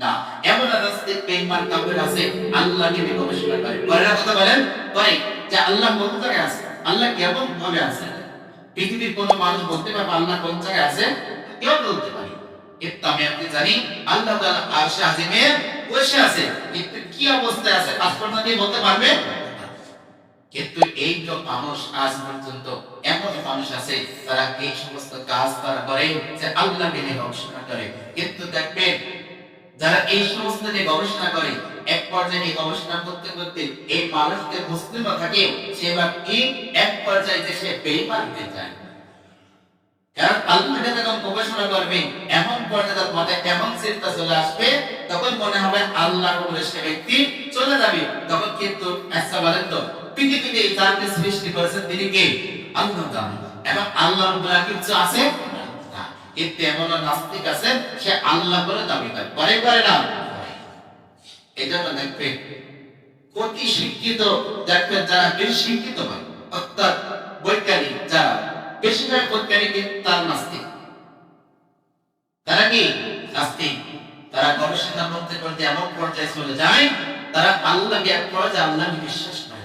না, এমন কাফের আছে, আল্লাহকে গবেষণা করে। কথা বলেন যে আল্লাহ কোন জায়গায় আছে? আল্লাহ কেমন ভাবে আছে? পৃথিবীর কোন মানুষ বলতে আল্লাহ কোন জায়গায় আছে? কেউ বলতে পারে। কিন্তু আমি আপনি জানি, আল্লাহ আজিমে বসে আছে, কিন্তু কি অবস্থায় আছে? আসপর্দা দিয়ে বলতে পারবে? কিন্তু এই যে মানুষ আজ পর্যন্ত এমন মানুষ আছে, তারা এই সমস্ত কাজ তারা করে যে আল্লাহকে নিয়ে গবেষণা করে। কিন্তু দেখবেন যারা এই সমস্ত নিয়ে গবেষণা করে, এক পর্যায়ে গবেষণা করতে করতে এই মানুষকে মুসলিম থাকে, সে এবার কি এক পর্যায়ে যে সে যায় কারণ যখন গবেষণা করবে, এমন পর্যায়ে তার মাথায় এমন চিন্তা চলে আসবে, তখন মনে হবে আল্লাহর উপরে সে ব্যক্তি চলে যাবে। তখন কিন্তু আচ্ছা বলেন তো, পৃথিবীতে সৃষ্টি করেছেন তিনি কে? আল্লাহ এবং আল্লাহর উপরে কিছু আছে। কিন্তু এমন নাস্তিক আছে, সে আল্লাহ বলে দাবি করে। করে করে না? এই জন্য দেখবে অতি শিক্ষিত দেখবে যারা বেশি শিক্ষিত হয়, অর্থাৎ বৈজ্ঞানিক যারা, বেশিরভাগ বৈজ্ঞানিক তার নাস্তিক। তারা কি? নাস্তিক। তারা গবেষণা করতে করতে এমন পর্যায়ে চলে যায়, তারা আল্লাহকে এক পর্যায়ে আল্লাহকে বিশ্বাস করে।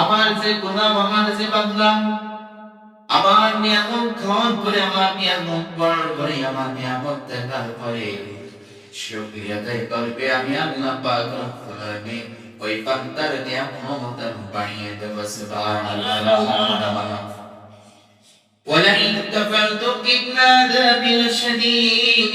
আমার যে গোলাম আমার যে বান্দা আমার নিয়ামত গ্রহণ করে আমার নিয়ামত বরণ করে আমার নিয়ামত দেখার পরে শুকরিয়া আদায় করবে আমি আল্লাহ পাক রব্বুল আলামিন ওই বান্দার নিয়ামত আমি বাড়িয়ে দেব সুবহানাল্লাহ ولئن كفرتم إن عذابي لشديد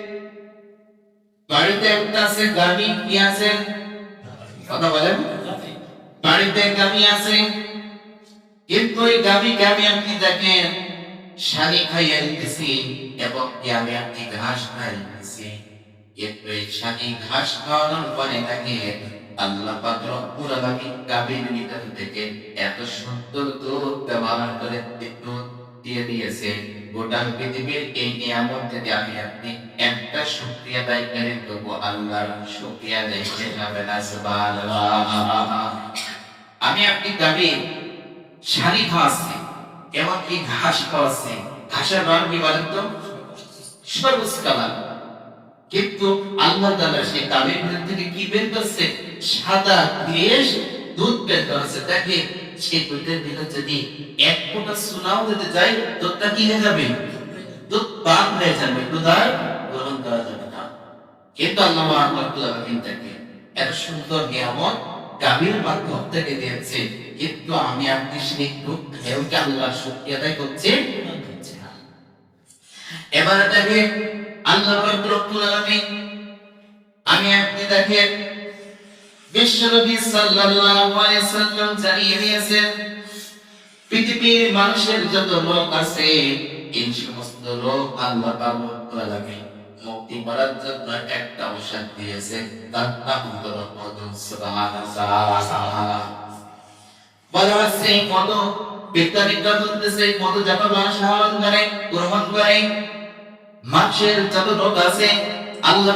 বাড়িতে একটা আছে গাড়ি কি আছে? কথা বলেন। বাড়িতে গাড়ি আছে, কিন্তু ওই গাড়িকে আমি আপনি দেখেন শাড়ি খাইয়ে দিতেছি এবং আমি আপনি ঘাস খাইয়ে দিতেছি। কিন্তু এই শাড়ি ঘাস খাওয়ানোর পরে তাকে আল্লাহ পাক রব্বুল আলামিন গাভীর ভিতর থেকে এত সুন্দর দুধ ব্যবহার করে দুধ দিয়ে দিয়েছে। গোটা পৃথিবীর এই নিয়ামত যদি আমি আপনি একটা শুকরিয়া আদায় করেন, তবু আল্লাহর শুকরিয়া আদায় যাবে না আমি আপনি গাভীর শাড়ি খাওয়াচ্ছি এমনকি ঘাস খাওয়াচ্ছি ঘাসের রং কি বলেন তো? সবুজ কালার কিন্তু আল্লাহ তাআলা সেই গাভীর ভিতর থেকে কি বের করছে? সাদা গ্রেস দুধ বের করেছে। দেখে সেই দুধের ভিতর যদি এক ফোঁটা সোনাও যদি যায় দুধটা কি যাবে? দুধ পান হয়ে যাবে দুধ আর গ্রহণ করা যাবে না। কিন্তু আল্লাহ রহমতুল্লাহ তাকে এত সুন্দর নিয়ামত গাভীর মাধ্যম থেকে দিয়েছে, কিন্তু আমি আপনি সেই দুধ খেয়েও আল্লাহ শুকরিয়া আদায় করছি। এবারে দেখেন, আল্লাহ রব্বুল আলামিন, আমি আপনি দেখেন বিশ্বনবী সাল্লাল্লাহু আলাইহি দিয়েছেন, পৃথিবীর মানুষের যত লোক আছে, এই সমস্ত লোক আল্লাহ পাক লাগে মুক্তি করার জন্য একটা ঔষধ দিয়েছে, তার নাম হলো করে, গ্রহণ করে, মানুষের যত রোগ আছে, আল্লাহ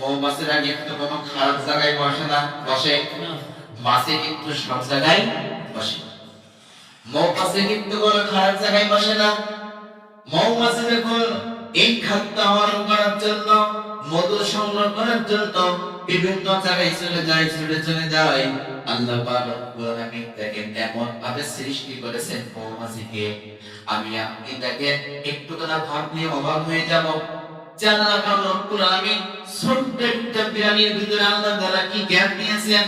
মৌমাছিরা কিন্তু কোনো খারাপ জায়গায় বসে না। বসে। মাছি কিন্তু সব জায়গায় বসে। মৌমাছি কিন্তু কোনো খারাপ জায়গায় বসে না। মৌমাছি যখন এই খাদ্য আহরণ করার জন্য, মধু সংগ্রহ করার জন্য বিভিন্ন জায়গায় চলে যায়, ছুটে চলে যায়। আল্লাহ রব্বুল এমন ভাবে সৃষ্টি করেছেন মৌমাছিকে। আমি আপনি দেখেন, একটু কথা ভাবলে অবাক হয়ে যাব। পাক রব্বুল আলামিন ছোট্ট একটা বিড়ালির ভিতরে আল্লাহ তাআলা কি জ্ঞান দিয়েছেন?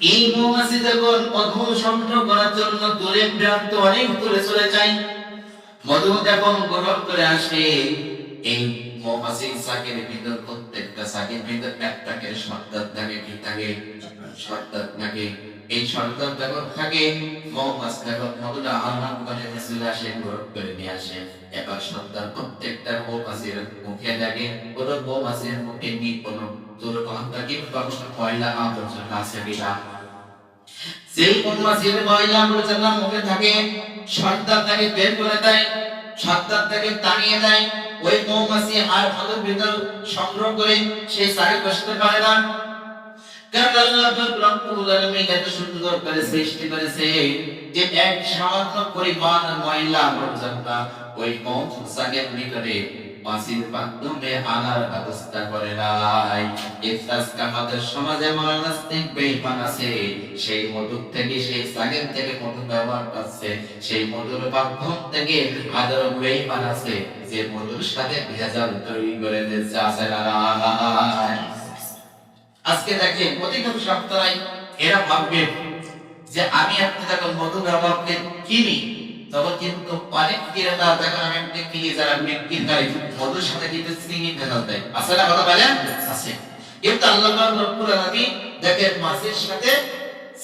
এই মৌমাছি যখন মধু সংগ্রহ করার জন্য দূরে প্রান্ত অনেক দূরে চলে যায় মধু যখন গ্রহণ প্রত্যেকটা শাকের ভিতর কি করে নিয়ে আসে। প্রত্যেকটা মৌমাছির মুখে লাগে কোনো মৌমাছির মুখে নি, কোনো দুর্গন্ধ কিংবা কোনো ময়লা আবর্জনা আছে কিনা? যেই মৌমাছির ময়লা আবর্জনা মুখে থাকে, সর্দার তাকে বের করে দেয়, সর্দার তাকে তাড়িয়ে দেয়, ওই মৌমাছি আর ভালো ভিতর সংগ্রহ করে সে সারে বসতে পারে না। সৃষ্টি করেছে যে এক সামান্য পরিমাণ ময়লা আবর্জনা ওই মৌমাছির ভিতরে সেই মধু থেকে সেই সাগের থেকে মধু ব্যবহার করছে সেই মধুর মাধ্যম থেকে হাজারো বেইমান আছে। যে মধুর সাথে ভেজাল তৈরি করে দিচ্ছে আছে আজকে দেখেন, অধিকাংশ সপ্তাহে এরা ভাববে যে আমি আপনি যখন মধু ব্যবহারকে কিনি তখন কিন্তু অনেক ক্রেতা যখন আমি কিনি যারা বিক্রি করে মধুর সাথে কিন্তু চিনি ভেজাল দেয় না কথা বলেন? আছে। কিন্তু আল্লাহ রব্বুল আলামিন দেখেন মাছের সাথে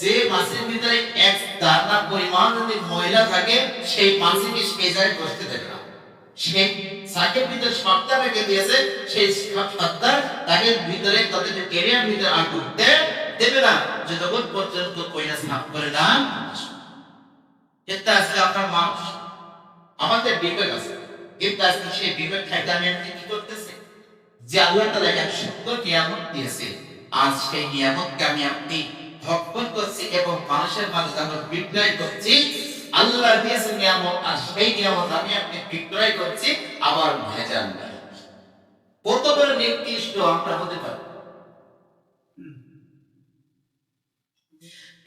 যে মাছের ভিতরে এক দানা পরিমাণ যদি ময়লা থাকে, সেই মাছকে স্পেশাল করতে দেবে না। সে সাকের ভিতরে সত্তা রেখে দিয়েছে, সেই সত্তা তাকে ভিতরে তাদের কেরিয়ার ভিতরে আর দেবে না। যতক্ষণ পর্যন্ত কইনা সাফ করে না আজকে আপনার মানুষ। আমাদের বিবেক আছে। কিন্তু আজকে সেই বিবেক খাইতে আমি আপনি কি যে আল্লাহ তালা এক সুন্দর নিয়ামত দিয়েছে। আজ সেই নিয়ামতকে আমি আপনি ভক্ষণ করছি এবং মানুষের মাঝে যখন বিক্রয় করছি, আল্লাহ দিয়েছে নিয়ামত আর সেই নিয়ামত আমি আপনি বিক্রয় করছি, আবার ভেজাল। কত নিকৃষ্ট আমরা হতে পারি?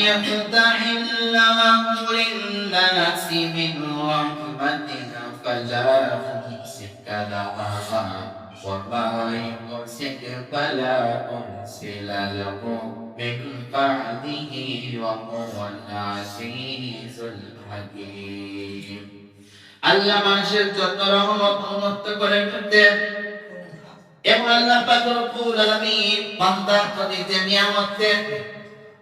يفتح الله للناس من رحمة فلا ممسك لها وما يمسك فلا أرسل له من بعده وهو العزيز الحكيم আল্লাহ মানুষের যত রহমত উন্মুক্ত করে ফেলতেন এবং আল্লাহ পাক রব্বুল আলামিন বান্দার প্রতি যে নিয়ামত দেন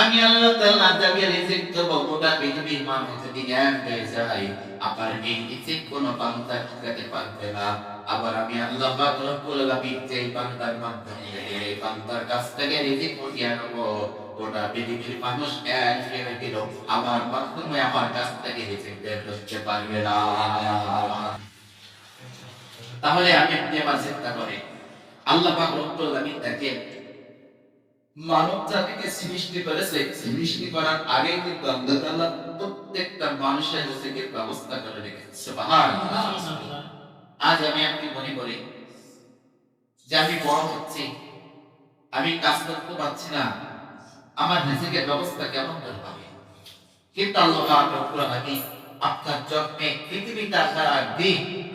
আমি আল্লাহ তাআলা যাকে রিজিক দেব গোটা পৃথিবীর মানুষ যদি জ্ঞান পেয়ে যায়, আবার এই রিজিক কোনো বান্দা ঠেকাতে পারবে না। আবার আমি আল্লাহ পাক রব্বুল আলামিন যে বান্দার মাধ্যমে এই বান্দার কাছ থেকে রিজিক উঠিয়ে নেব গোটা পৃথিবীর মানুষ এক ভেবে দিল, আমার মাধ্যমে আমার কাছ থেকে রিজিক বের করতে পারবে না। তাহলে আমি আপনি আবার চিন্তা করি, আল্লাহ পাক রব্বুল আলামিন তাকে মানব জাতিকে সৃষ্টি করেছে। সৃষ্টি করার আগে কিন্তু আল্লাহ তাআলা প্রত্যেকটা মানুষের রিজিকের ব্যবস্থা করে রেখেছে। সুবহানাল্লাহ। আজ আমি আপনি মনে করি যে আমি বড় হচ্ছি, আমি কাজ করতে পারছি না, আমার রিজিকের ব্যবস্থা কেমন করে হবে? কিন্তু আল্লাহ পাক রব্বুল আলামিন আপনার জন্মে পৃথিবীতে আসার আগে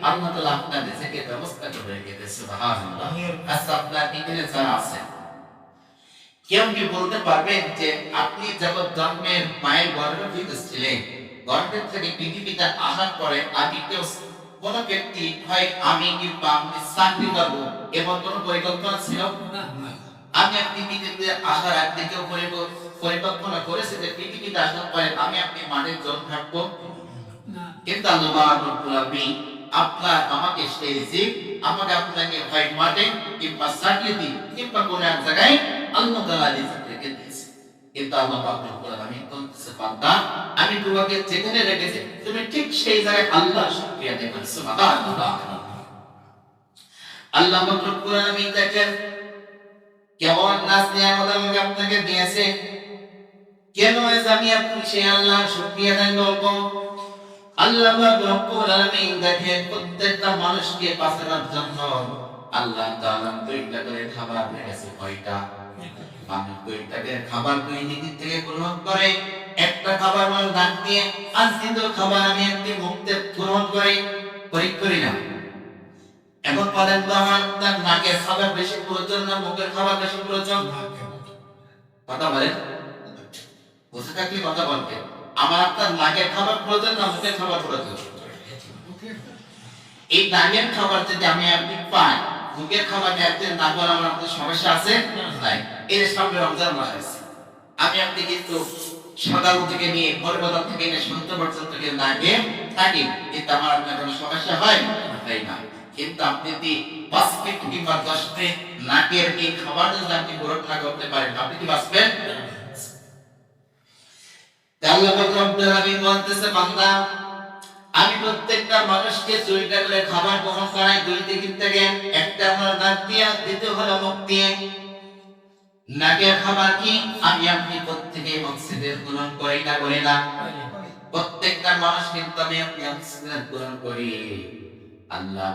আল্লাহ তাআলা আপনার রিজিকের ব্যবস্থা করে রেখেছে। সুবহানাল্লাহ। আচ্ছা আপনার এখানে যারা আছেন কেউ কি বলতে পারবেন যে আপনি যখন জন্মের মায়ের গর্ভে ছিলেন গর্ভের থেকে পৃথিবীতে আসার পরে আগে কেউ কোন ব্যক্তি হয় আমি কিংবা আমি চাকরি করব এবং কোন পরিকল্পনা ছিল? আমি আপনি পৃথিবীতে আসার আগ পরিক- পরিকল্পনা করেছে যে পৃথিবীতে আসার পরে আমি আপনি মাটির জল থাকব? কিন্তু আল্লাহ আপনার আমাকে সেই রিজিক আমাকে আপনাকে হয় মাঠে কিংবা চাকরি দিন কিংবা কোন এক জায়গায় দিয়েছে। কিন্তু আল্লাহ আমি তোমাকে যেখানে রেখেছি, তুমি ঠিক সেই জায়গায় আল্লাহ শুকরিয়া দেবে সুবহানাল্লাহ। আল্লাহ দেখেন, কেমন নাচ আপনাকে দিয়েছে। কেন আমি আপনি সেই আল্লাহ শুকরিয়া দেন আল্লাহ রব্বুল আলামিন প্রত্যেকটা মানুষকে বাঁচানোর জন্য আল্লাহ তাআলা দুইটা করে খাবার রেখেছে, কয়টা? মানুষ খাবার দুই থেকে গ্রহণ করে। একটা খাবার মানুষ দাঁত দিয়ে আর দ্বিতীয় খাবার আমি একটি মুখতে গ্রহণ করি। করি করি না। এখন বলেন তো আমার তার নাকের খাবার বেশি প্রয়োজন না মুখের খাবার বেশি প্রয়োজন? কথা বলেন। বসে থাকলে কথা বলতে আমার আপনার নাকের খাবার প্রয়োজন না মুখের খাবার প্রয়োজন? এই নাকের খাবার যদি আমি আপনি পাই মুখের খাবার একদিন না করে আমার আপনার সমস্যা আছে? নাই। এর সামনে রমজান মাস আছে আমি আপনি কিন্তু সকাল থেকে নিয়ে ভোরবেলা থেকে নিয়ে সন্ধ্যা পর্যন্ত না খেয়ে থাকি। কিন্তু আমার আপনার কোনো সমস্যা হয়? তাই না। কিন্তু আপনি যদি পাঁচ মিনিট কিংবা দশ মিনিট নাকের এই খাবার যদি আপনি গ্রহণ না করতে পারেন আপনি কি বাঁচবেন? আল্লাহ পাক রব্বুল বলতেছে বান্দা আমি প্রত্যেকটা মানুষকে দুইটা করে খাবার গ্রহণ করাই দুই দিক থেকে। একটা হলো নাক দিয়ে, দ্বিতীয় হলো মুখ দিয়ে। নাকের খাবার কি? আমি আপনি প্রত্যেকে অক্সিজেন গ্রহণ করি না করি না। প্রত্যেকটা মানুষ কিন্তু আমি আপনি গ্রহণ করি। আল্লাহ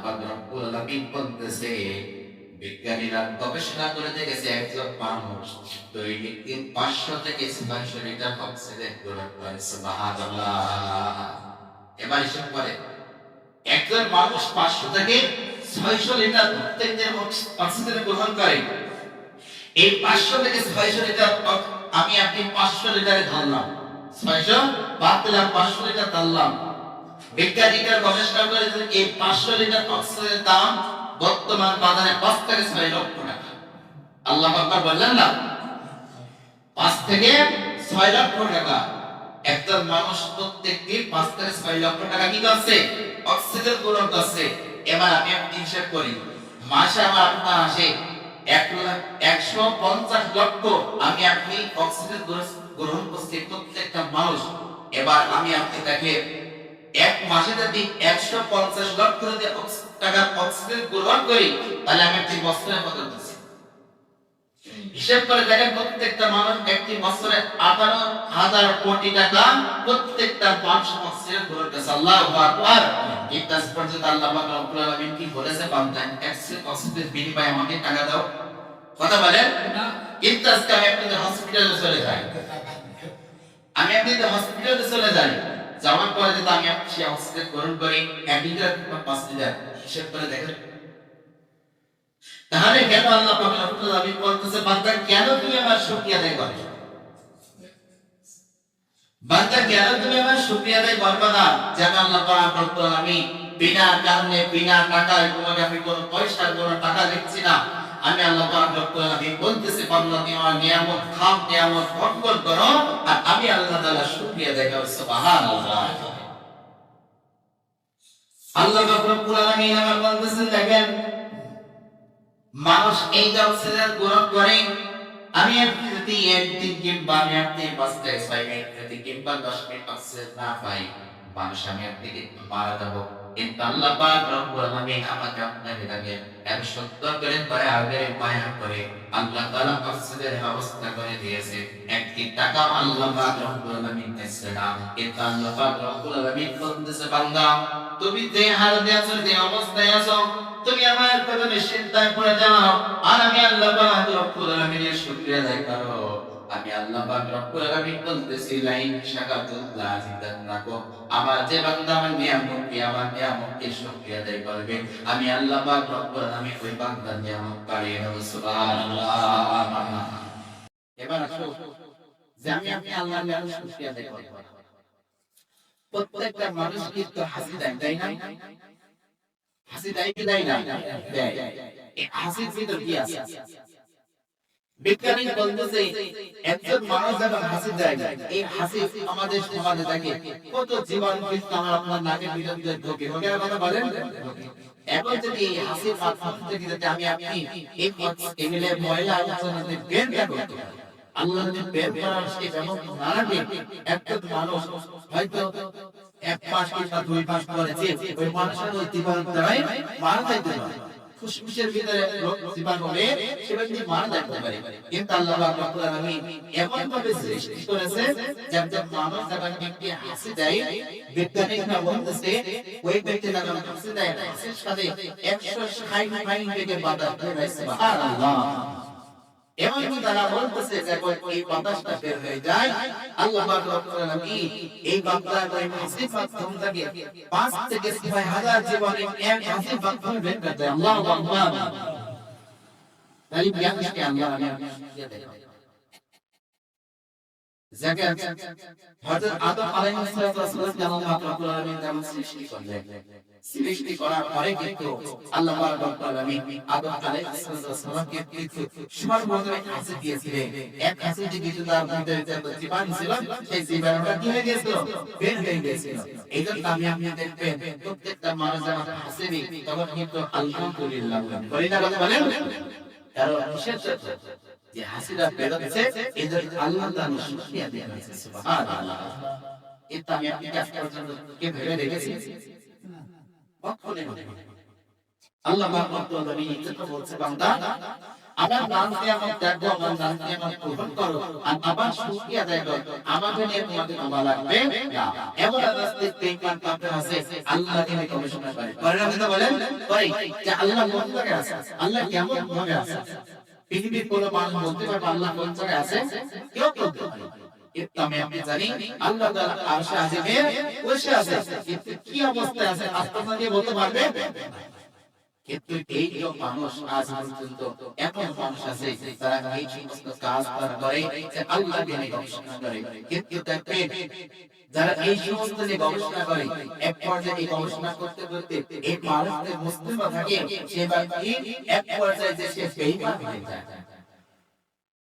বিজ্ঞানীরা গবেষণা করে দেখেছে, একজন মানুষ পাঁচশো থেকে ছয়শো লিটার অক্সিজেন গ্রহণ এবার হিসাব করে একজন মানুষ পাঁচশো থেকে ছয়শো লিটার প্রত্যেক দিন অক্সিজেন গ্রহণ করে, এই পাঁচশো থেকে ছয়শো লিটার আমি আপনি পাঁচশো লিটারে ধরলাম। ছয়শো বাদ দিলাম, পাঁচশো লিটার ধরলাম। বিজ্ঞানীরা গবেষণা করেছেন এই পাঁচশো লিটার অক্সিজেনের দাম বর্তমান বাজারে পাঁচ থেকে ছয় লক্ষ টাকা। আল্লাহ আকবার বললেন না? পাঁচ থেকে ছয় লক্ষ টাকা। একজন মানুষ প্রত্যেক দিন পাঁচ থেকে ছয় লক্ষ টাকা কি করছে? অক্সিজেন গ্রহণ করছে। এবার আমি আপনি হিসাব করি। মাসে আমার আপনার আসে এক লাখ একশো পঞ্চাশ লক্ষ আমি আপনি অক্সিজেন গ্রহণ- করছি প্রত্যেকটা মানুষ। এবার আমি আপনি তাকে এক মাসে যদি একশো পঞ্চাশ লক্ষ টাকার অক্সিজেন গ্রহণ করি, তাহলে আমি একটি বছরে কত দিচ্ছি হিসাব করে দেখেন প্রত্যেকটা মানুষ একটি বছরে আঠারো হাজার কোটি টাকা প্রত্যেকটা মানুষ অক্সিজেন গ্রহণ করছে আল্লাহু আকবার। ইত্যাস পর্যন্ত আল্লাহ পাক রব্বুল আলামিন কি বলেছে? বান্দা অক্সিজেন বিনিময়ে আমাকে টাকা দাও। কথা বলেন? ইত্যাস আমি আপনাদের হসপিটালে চলে যাই। আমি আপনাদের হসপিটালে চলে যাই। যাওয়ার পরে যদি আমি সেই অক্সিজেন গ্রহণ করি এক লিটার পাঁচ লিটার। হিসেব করে দেখেন তাহলে কেন আল্লাহ পাক রব্বুল আলামিন বলতেছে বান্দা কেন তুমি আমার শুকরিয়া আদায় করো? বান্দা কেন তুমি আমার শুকরিয়া আদায় করবে না? যেন আল্লাহ পাক রব্বুল আলামিন বিনা কারণে, বিনা টাকায় তোমাকে আমি কোনো পয়সার কোনো টাকা দিচ্ছি না। আমি আল্লাহ পাক রব্বুল আলামিন বলতেছি, বান্দা তুমি আমার নিয়ামত খাও নিয়ামত ভক্ষণ করো আর আমি আল্লাহ তাআলা শুকরিয়া আদায় করব। সুবহানাল্লাহ। আল্লাহ পাক রব্বুল আলামিন আমার বলতেছেন, দেখেন মানুষ এই অক্সিজেন গ্রহণ করে, আমি আপনি যদি একদিন কিংবা আমি আপনি বাঁচতে ছয় মিনিট যদি কিংবা দশ মিনিট অক্সিজেন না পাই, মানুষ আমি আপনি কিন্তু মারা যাব। কিন্তু আল্লাহ পাক রব্বুল আলামিন আমাকে আপনাকে তাকে এত সুন্দর করে দয়া করে, মায়া করে আল্লাহ তাআলা অক্সিজেনের ব্যবস্থা করে দিয়েছে। একটি টাকা আল্লাহ পাক রব্বুল আলামিন দিয়েছে না। কিন্তু আল্লাহ পাক রব্বুল আলামিন বলতেছে, বান্দা তুমি যে হালতে আছো, যে অবস্থায় আছো, তুমি আমার কথা চিন্তায় পড়ে যাও আর আমি আল্লাহ পাক রব্বুল আলামিনের শুকরিয়া আদায় করো। আমি আল্লাহ পাক রব্বুল আলামিন বলতেছি, লাইন শাকাতুল্লাহ জিদান্নাকুম আমার যে বান্দা আমার নিয়ামত কি আমার নিয়ামত কি শুকরিয়া আদায় করবে। আমি আল্লাহ পাক রব্বুল আলামিন ওই বান্দার নিয়ামত বাড়িয়ে দেব, সুবহানাল্লাহ। এবার আসো যে আমি আপনি আল্লাহর নিয়ামত শুকরিয়া আদায় করব। প্রত্যেকটা মানুষ কিন্তু হাসি দেয়, তাই না? হাসি দেয় কি দেয় না? হাসির ভিতর কি আছে? বিজ্ঞানী বলতেছে, একজন মানুষ যখন হাসি দেয়, এই হাসি আমাদের সমাজে থাকে। কত জীবন কিন্তু আমার আপনার নাকের ভিতর ঢোকে। ঢোকে কথা বলেন? এখন যদি এই হাসির মাধ্যম থেকে আমি আপনি এই এগুলো ময়লা বের করতে আল্লাহ যদি বের করার সেই ব্যবস্থা না রাখে একটা মানুষ, হয়তো এক মাস কিংবা দুই পরে যে ওই মানুষের ওই জীবাণু দ্বারাই মারা যাইতে পারে। ফুসফুসের ভিতরে জীবাণু হলে সে ব্যক্তি মারা যাইতে পারে। কিন্তু আল্লাহ পাক আলামিন এমন ভাবে সৃষ্টি করেছে যাতে মানুষ যখন ব্যক্তি হাসি দেয় বিজ্ঞানীরা বলতেছে, ওই ব্যক্তি যখন হাসি দেয়, হাসির সাথে 160 মাইল বেগে বাতাস বের সুবহানাল্লাহ। এমনকি তারা বলতেছে যখন এই বাতাসটা বের হয়ে যায় আল্লাহ পাক এই বান্দার ওই হাসির মাধ্যম থেকে পাঁচ থেকে ছয় হাজার জীবনে এক হাসির মাধ্যমে বের করে দেয় আল্লাহু আকবার তাই বিয়ানকে আল্লাহ আমি শুকরিয়া দেই জাকাত হযরত আদম আলাইহিস সালাম কে আল্লাহ রব্বুল আলামিন যেমন সৃষ্টি করলেন সৃষ্টি করার পরে কিন্তু আল্লাহ আদম আলাইহিস কিন্তু সর্বপ্রথমে হাসি দিয়েছিলেন। এক হাসি যে কিছু তার ভিতরে জীবাণু ছিল, সেই জীবাণুটা কি হয়ে বের হয়ে গেছিল। এই জন্য আমি আপনি দেখবেন, প্রত্যেকটা মানুষ যখন হাসিবি তখন কিন্তু আলহামদুলিল্লাহ বলি না কথা বলেন? হাসিটা আমি আপনি কাজ পর্যন্ত কে ভেবে দেখেছি? আল্লাহ বলছে বান্দা আমার নাম আমার দেখো আমার নাম আমার গ্রহণ করো আর আবার শুকরিয়া আদায় করো আমাকে নিয়ে তোমাদের লাগবে না এমন রাস্তায় বেঈমান কাফের আছে আল্লাহকে নিয়ে গবেষণা করে করে না বলেন করে যে আল্লাহ কোন জায়গায় আছে আল্লাহ কেমন ভাবে আছে পৃথিবীর কোনো মানুষ বলতে পারবে আল্লাহ কোন জায়গায় আছে কেউ বলতে পারবে কিন্তু আমি জানি, আল্লাহ তাআলা আরশে আজিমে বসে আছে। কিন্তু কি অবস্থায় আছে আস্তে দিয়ে বলতে পারবে? কিন্তু এই যে মানুষ আজ পর্যন্ত এমন মানুষ আছে তারা এই সমস্ত কাজ তারা করে, যে আল্লাহকে নিয়ে গবেষণা করে। কিন্তু দেখবেন যারা এই সমস্ত নিয়ে গবেষণা করে, এক পর্যায়ে এই গবেষণা করতে করতে এই মানুষদের মুসলিম থাকে, সে ব্যক্তি এক পর্যায়ে যে সে বেঈমান হয়ে যায়।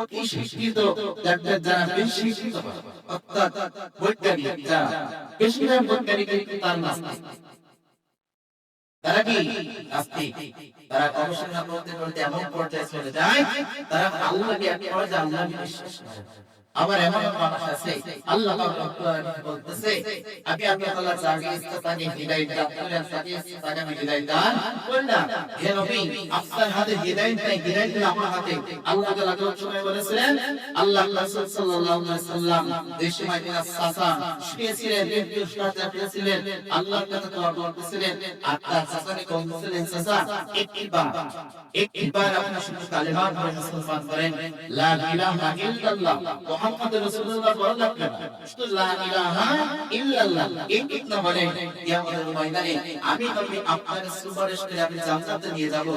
অতি শিক্ষিত, যাদের যারা বেশি শিক্ষিত অর্থাৎ বৈজ্ঞানিক যারা বেশিরভাগ বৈজ্ঞানিক তার নাস্তিক তারা কি? নাস্তিক। তারা গবেষণা করতে করতে এমন পর্যায়ে চলে যায়, তারা আল্লাহকে এক পর্যায়ে আল্লাহকে বিশ্বাস করে। আবার এমন মানুষ আছে, আল্লাহ বলতেছে, আমি আল্লাহ ইচ্ছা হিদায়াত দান তাকে আমি হিদায়াত দান করি না হে নবী, আপনার হাতে হিদায়াত নাই হিদায়াত হাতে। আল্লাহ তাআলা সময় বলেছিলেন, আল্লাহ রাসূল সাল্লাল্লাহু আলাইহি সাল্লাম সাসা শুয়েছিলেন ব্যক্তি সাথে কাছে দোয়া করতেছিলেন, আর তার সাসা একবার একবার আপনি শুধু কালেমা পড়ে মুসলমান করেন লা ইলাহা ইল্লাল্লাহ মুহাম্মদ রাসূলুল্লাহ বলেন আপনারা শুধু লা ইলাহা ইল্লাল্লাহ। এই এক না বলে কিয়ামতের ময়দানে আমি নবী আপনার সুপারিশ করে আপনি জান্নাতে নিয়ে যাব।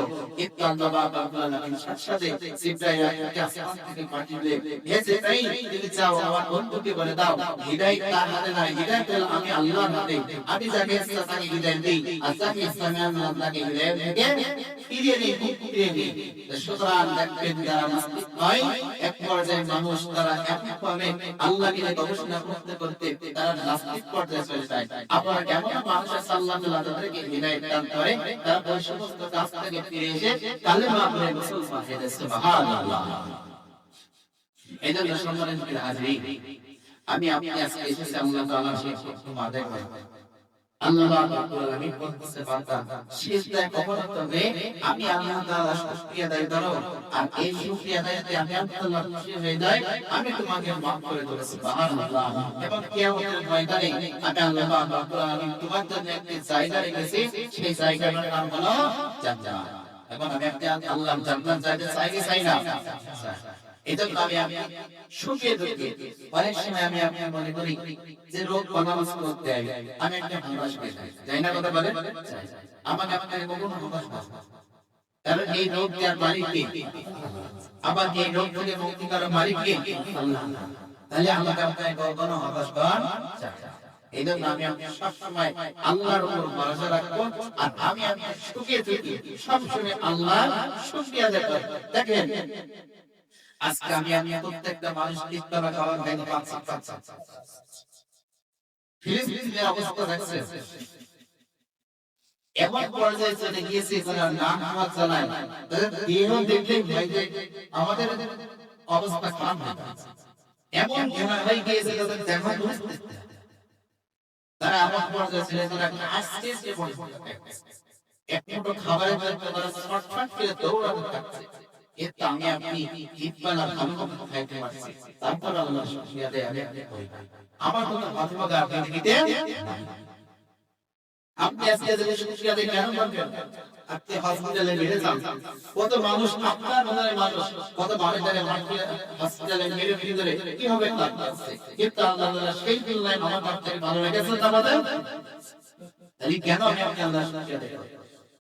একটু আল্লাহ পাক রব্বুল সাথে সাথে জিবরাইল আপনাকে আসমান থেকে পাঠিয়ে হে জিবরাইল তুমি চাও আমার বন্ধুকে বলে দাও। হিদায়াত তার হাতে না হিদায়াত আমি আল্লাহর হাতে। আমি যাকে ইচ্ছা তাকে হিদায়াত দেই, আর যাকে ইচ্ছা আমি আল্লাহকে হিদায়াত থেকে ফিরিয়ে দিই ফিরিয়ে দিই সুতরাং দেখবেন যারা নাস্তিক হয়, এক পর্যায়ে মানুষ তারা একভাবে আল্লাহ নিয়ে গবেষণা করতে করতে তারা নাস্তিক পর্যায়ে চলে যায়। মানুষ আছে আল্লাহ তাআলা তাদেরকে দান করে, তারা ওই সমস্ত কাজ থেকে ফিরে এসে মুসলমান হয়ে আমি আপনি আজকে এসেছি আল্লাহ তাআলার সেই করার। আল্লাহ আলামিন বলতেছে, বান্দা সিজদায় কখনো তবে আমি আল্লাহ তাআলা শুকরিয়া আদায় করো আর এই শুকরিয়া আদায়তে আমি আল্লাহ খুশি হয়ে যাই, আমি তোমাকে maaf করে দেব, সুবহানাল্লাহ। এবং কিয়ামতের ময়দানে আমি আল্লাহ রাব্বুল আলামিন তোমার জন্য একটি জায়গা রেখেছি, সেই জায়গাটার নাম হলো জান্নাত। এখন আমি আপনি আল্লাহ জান্নাত যাইতে চাই কি চাই না। এজন্য আমি আমি সুখে দুঃখে। অনেক সময় আমি আপনি মনে করি যে রোগ বনাবাস করতে হবে আমি একটা হতাশ হয়ে যাই। যাই না কথা বলে? আমাকে আপনাকে কখনো হতাশ না। কারণ এই রোগ যার মালিক আবার এই রোগ থেকে মুক্তি করার মালিক তাহলে আমাকে আপনাকে কখনো হতাশ করার এই জন্য আমি আমি সবসময় আল্লাহর উপর ভরসা রাখব। আর আমি আমি সুখে থাকি সবসময় আল্লাহ শুকরিয়া দেব দেখেন আজকে আমি আমি প্রত্যেকটা মানুষ ইফতারা খাওয়ার দায়িত্ব পাচ্ছি ফিলিস্তিনের অবস্থা দেখছে এমন পর্যায়ে চলে গিয়েছে যারা নাম চালায় তাদের দেহ দেখলে ভয় যায় আমাদের অবস্থা খারাপ হয়ে এমন ঘৃণা হয়ে গিয়েছে তাদের দেখা বুঝতে তারা এমন পর্যায়ে ছেলে তারা আস্তে বড় বড় এক মুঠো খাবারের জন্য তারা ছটফট করে দৌড়াতে থাকছে। এতে আমি আপনি ইতবানা ভালো খাইতে পারছি তারপর আল্লাহ শুকরিয়া দেয় আমি আপনি করি আমার ভালো ভাগে আপনি দিতে আপনি আজকে যদি শুকরিয়া দেয় কেন করবেন? আপনি হসপিটালে মেরে যান। কত মানুষ আপনার মনের মানুষ, কত মানুষ জানে হসপিটালে মেরে ফিরে কি হবে তার কিন্তু আল্লাহ সেই তুলনায় আমার থেকে ভালো লেগেছে তাহলে কেন আমি আপনি আল্লাহ শুকরিয়া দেব